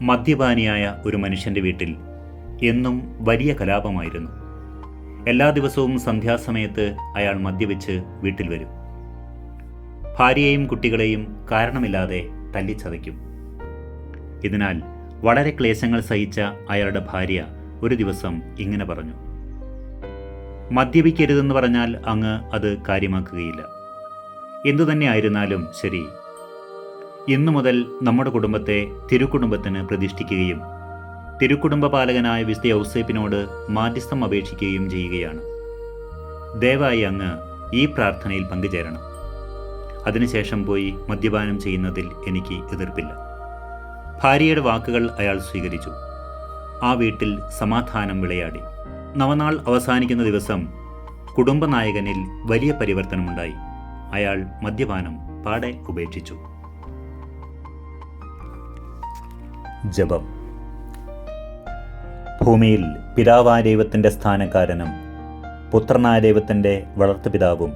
മദ്യപാനിയായ ഒരു മനുഷ്യന്റെ വീട്ടിൽ എന്നും വലിയ കലാപമായിരുന്നു. എല്ലാ ദിവസവും സന്ധ്യാസമയത്ത് അയാൾ മദ്യപിച്ച് വീട്ടിൽ വരും. ഭാര്യയെയും കുട്ടികളെയും കാരണമില്ലാതെ തല്ലിച്ചതയ്ക്കും. ഇതിനാൽ വളരെ ക്ലേശങ്ങൾ സഹിച്ച അയാളുടെ ഭാര്യ ഒരു ദിവസം ഇങ്ങനെ പറഞ്ഞു. മദ്യപിക്കരുതെന്ന് പറഞ്ഞാൽ അങ്ങ് അത് കാര്യമാക്കുകയില്ല. എന്തുതന്നെ ആയിരുന്നാലും ശരി ഇന്നു മുതൽ നമ്മുടെ കുടുംബത്തെ തിരുക്കുടുംബത്തിന് പ്രതിഷ്ഠിക്കുകയും തിരുക്കുടുംബ പാലകനായ വിശുദ്ധ ഔസേപ്പിനോട് മാധ്യസ്ഥം അപേക്ഷിക്കുകയും ചെയ്യുകയാണ്. ദയവായി അങ്ങ് ഈ പ്രാർത്ഥനയിൽ പങ്കുചേരണം. അതിനുശേഷം പോയി മദ്യപാനം ചെയ്യുന്നതിൽ എനിക്ക് എതിർപ്പില്ല. ഭാര്യയുടെ വാക്കുകൾ അയാൾ സ്വീകരിച്ചു. ആ വീട്ടിൽ സമാധാനം വിളയാടി. നവനാൾ അവസാനിക്കുന്ന ദിവസം കുടുംബനായകനിൽ വലിയ പരിവർത്തനമുണ്ടായി. അയാൾ മദ്യപാനം പാടെ ഉപേക്ഷിച്ചു. ജപം. ഭൂമിയിൽ പിതാവായ ദൈവത്തിന്റെ സ്ഥാനക്കാരനും പുത്രനായ ദൈവത്തിന്റെ വളർത്തുപിതാവും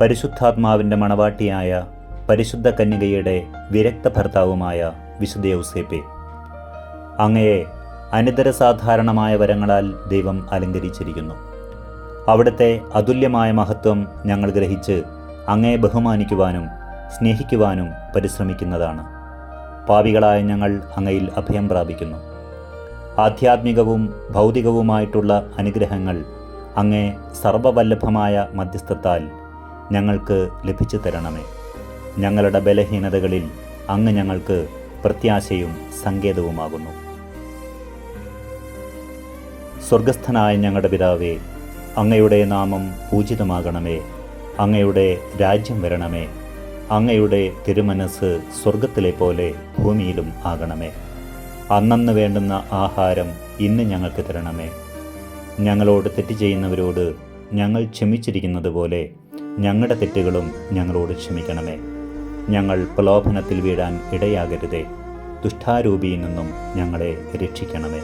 പരിശുദ്ധാത്മാവിന്റെ മണവാട്ടിയായ പരിശുദ്ധ കന്യകയുടെ വിരക്ത ഭർത്താവുമായ വിശുദ്ധ യൗസേപ്പെ അങ്ങയെ അനിതരസാധാരണമായ വരങ്ങളാൽ ദൈവം അലങ്കരിച്ചിരിക്കുന്നു. അവിടുത്തെ അതുല്യമായ മഹത്വം ഞങ്ങൾ ഗ്രഹിച്ച് അങ്ങയെ ബഹുമാനിക്കുവാനും സ്നേഹിക്കുവാനും പരിശ്രമിക്കുന്നതാണ്. പാപികളായ ഞങ്ങൾ അങ്ങയിൽ അഭയം പ്രാപിക്കുന്നു. ആധ്യാത്മികവും ഭൗതികവുമായിട്ടുള്ള അനുഗ്രഹങ്ങൾ അങ്ങേ സർവവല്ലഭമായ മധ്യസ്ഥത്താൽ ഞങ്ങൾക്ക് ലഭിച്ചു തരണമേ. ഞങ്ങളുടെ ബലഹീനതകളിൽ അങ്ങ് ഞങ്ങൾക്ക് പ്രത്യാശയും സങ്കേതവുമാകുന്നു. സ്വർഗസ്ഥനായ ഞങ്ങളുടെ പിതാവേ അങ്ങയുടെ നാമം പൂജിതമാകണമേ. അങ്ങയുടെ രാജ്യം വരണമേ. അങ്ങയുടെ തിരുമനസ് സ്വർഗത്തിലെ പോലെ ഭൂമിയിലും ആകണമേ. അന്നന്ന് വേണ്ടുന്ന ആഹാരം ഇന്ന് ഞങ്ങൾക്ക് തരണമേ. ഞങ്ങളോട് തെറ്റ് ചെയ്യുന്നവരോട് ഞങ്ങൾ ക്ഷമിച്ചിരിക്കുന്നത് പോലെ ഞങ്ങളുടെ തെറ്റുകളും ഞങ്ങളോട് ക്ഷമിക്കണമേ. ഞങ്ങൾ പ്രലോഭനത്തിൽ വീഴാൻ ഇടയാകരുതേ. ദുഷ്ടാരൂപിയിൽ നിന്നും ഞങ്ങളെ രക്ഷിക്കണമേ.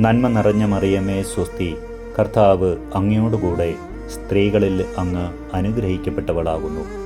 നന്മ നിറഞ്ഞ മറിയമേ സ്വസ്തി കർത്താവ് അങ്ങയോടുകൂടെ സ്ത്രീകളിൽ അങ്ങ് അനുഗ്രഹിക്കപ്പെട്ടവളാകുന്നു.